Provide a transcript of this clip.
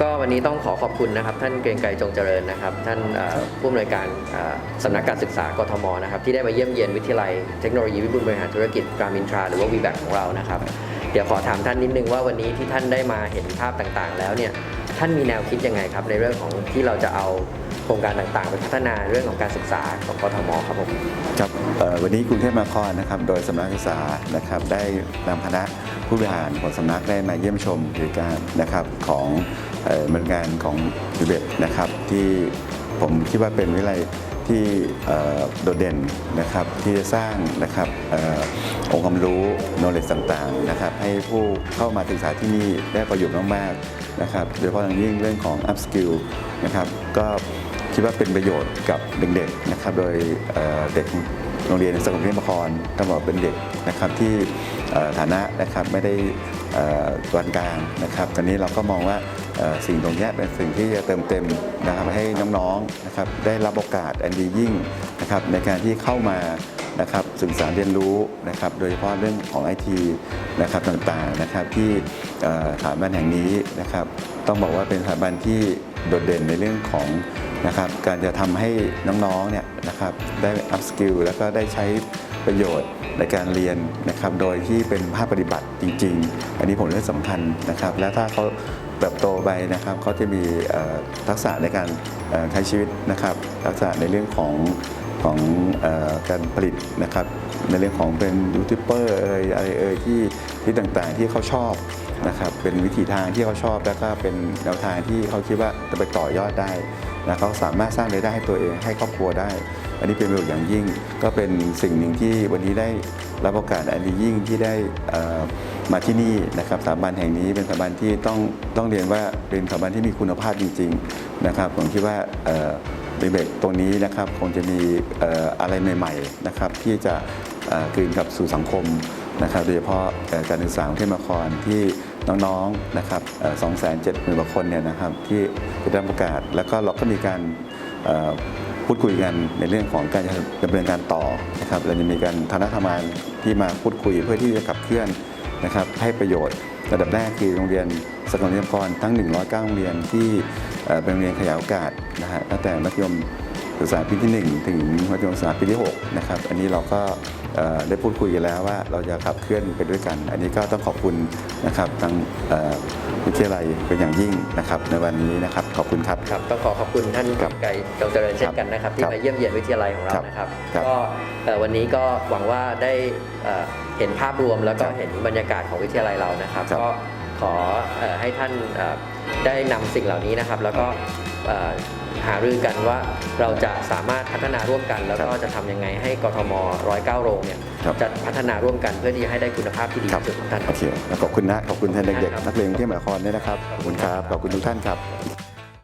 ก็วันนี้ต้องขอขอบคุณนะครับ ท่านเกรียงไกรจงเจริญนะครับ ท่านผู้อำนวยการสำนักการศึกษากทมนะครับที่ได้มาเยี่ยมเยียนวิทยาลัยเทคโนโลยีวิบูลย์บริหารธุรกิจกรามินทราหรือว่า v b a c ของเรานะครับเดี๋ยวขอถามท่านนิดนึงว่าวันนี้ที่ท่านได้มาเห็นภาพต่างๆ แล้วเนี่ยท่านมีแนวคิดยังไงครับ ในเรื่องของที่เราจะเอาโครงการต่างๆ ไปพัฒนาเรื่องของการศึกษาของกทมครับผมครับวันนี้กรุงเทพมหานครนะครับโดยสำนักศึกษานะครับได้นำคณะผู้บริหารของสำนักได้มาเยี่ยมชมกิการนะครับของ มันงานของยูเบนะครับที่ผมคิดว่าเป็นวิทยาลัยที่โดดเด่นนะครับที่จะสร้างนะครับอองค์ความรู้ knowledge ต่างๆนะครับให้ผู้เข้ามาศึกษาที่นี่ได้ประโยชน์มากๆนะครับโดยเฉพาะอย่างยิ่งเรื่องของ up skill นะครับก็คิดว่าเป็นประโยชน์กับเด็กๆนะครับโดยเด็กโรงเรียนสกลเทพนครต้องบอกเป็นเด็กนะครับที่ ฐานะนะครับไม่ได้เอ่อปานกลางนะครับตอนนี้เราก็มองว่าสิ่งตรงนี้เป็นสิ่งที่จะเติมเต็มนะครับให้น้องๆนะครับได้รับโอกาสอันดียิ่งนะครับในการที่เข้ามานะครับศึกษาเรียนรู้นะครับโดยเฉพาะเรื่องของไอทีนะครับต่างๆนะครับที่สถาบันแห่งนี้นะครับต้องบอกว่าเป็นสถาบันที่โดดเด่นในเรื่องของ นะครับการจะทำให้น้องๆเนี่ยนะครับได้อัพสกิลแล้วก็ได้ใช้ประโยชน์ในการเรียนนะครับโดยที่เป็นภาคปฏิบัติจริง ๆ อันนี้ผมเรื่องสำคัญนะครับ และถ้าเขาเติบโตไปนะครับเขาจะมีทักษะในการใช้ชีวิตนะครับทักษะในเรื่องของของอการผลิตนะครับในเรื่องของเป็นยูทูบเบอร์เอ่ยอะไรเอ่ยที่ที่ต่างๆที่เขาชอบนะครับเป็นวิธีทางที่เขาชอบแล้วก็เป็นแนวทางที่เขาคิดว่าจะไปต่อยอดได้ นะเขาสามารถสร้างรายได้ให้ตัวเองให้ครอบครัวได้ อันนี้เป็นประโยชน์อย่างยิ่ง ก็เป็นสิ่งหนึ่งที่วันนี้ได้รับโอกาสอันดียิ่งที่ได้มาที่นี่นะครับสถาบันแห่งนี้เป็นสถาบันที่ต้องต้องเรียนว่าเป็นสถาบันที่มีคุณภาพจริง ๆนะครับผมคิดว่าเอ่อเบรกตรงนี้นะครับคงจะมีอะไรใหม่ๆนะครับที่จะคืนกับสู่สังคมนะครับโดยเฉพาะการศึกษาของเทพนครที่ น้องๆนะครับสองแสนเจ็ดหมื่นกว่าคนเนี่ยนะครับที่ได้รับโอกาส แล้วก็เราก็มีการพูดคุยกันในเรื่องของการดำเนินการต่อนะครับเราจะมีการคณะทำงานที่มาพูดคุยเพื่อที่จะขับเคลื่อนนะครับให้ประโยชน์ระดับแรกคือโรงเรียนสกลนครทั้ง 109 โรงเรียนที่เป็นโรงเรียนขยายโอกาสนะฮะตั้งแต่มัธยม ศึกษาปีที่ 1 ถึงมัธยมศึกษาปีที่ 6 นะครับ อันนี้เราก็เอ่อได้พูดคุยกันแล้วว่าเราจะขับเคลื่อนไปด้วยกัน อันนี้ก็ต้องขอบคุณนะครับทางเอ่อวิทยาลัยเป็นอย่างยิ่งนะครับในวันนี้นะครับขอบคุณครับครับต้องขอขอบคุณท่านครับไกรจงเจริญเช่นกันนะครับที่ครับมาเยี่ยมเยียนวิทยาลัยของเราครับนะครับครับก็เอ่อวันนี้ก็หวังว่าได้เอ่อเห็นภาพรวมแล้วก็ครับเห็นบรรยากาศของวิทยาลัยเรานะครับครับก็ขอเอ่อให้ท่านเอ่อ ได้นำสิ่งเหล่านี้นะครับ แล้วก็เอ่อหารือกันว่าเราจะสามารถพัฒนาร่วมกัน แล้วก็จะทำยังไงให้กทม 109 โรงเนี่ยครับจะพัฒนาร่วมกันเพื่อที่จะให้ได้คุณภาพที่ดีครับที่สุดของท่านโอเคแล้วขอบคุณนะขอบคุณแทนเด็กครับๆนักเรียนกรุงเทพมหานครด้วยนะครับขอบคุณครับขอบคุณทุกท่านครับ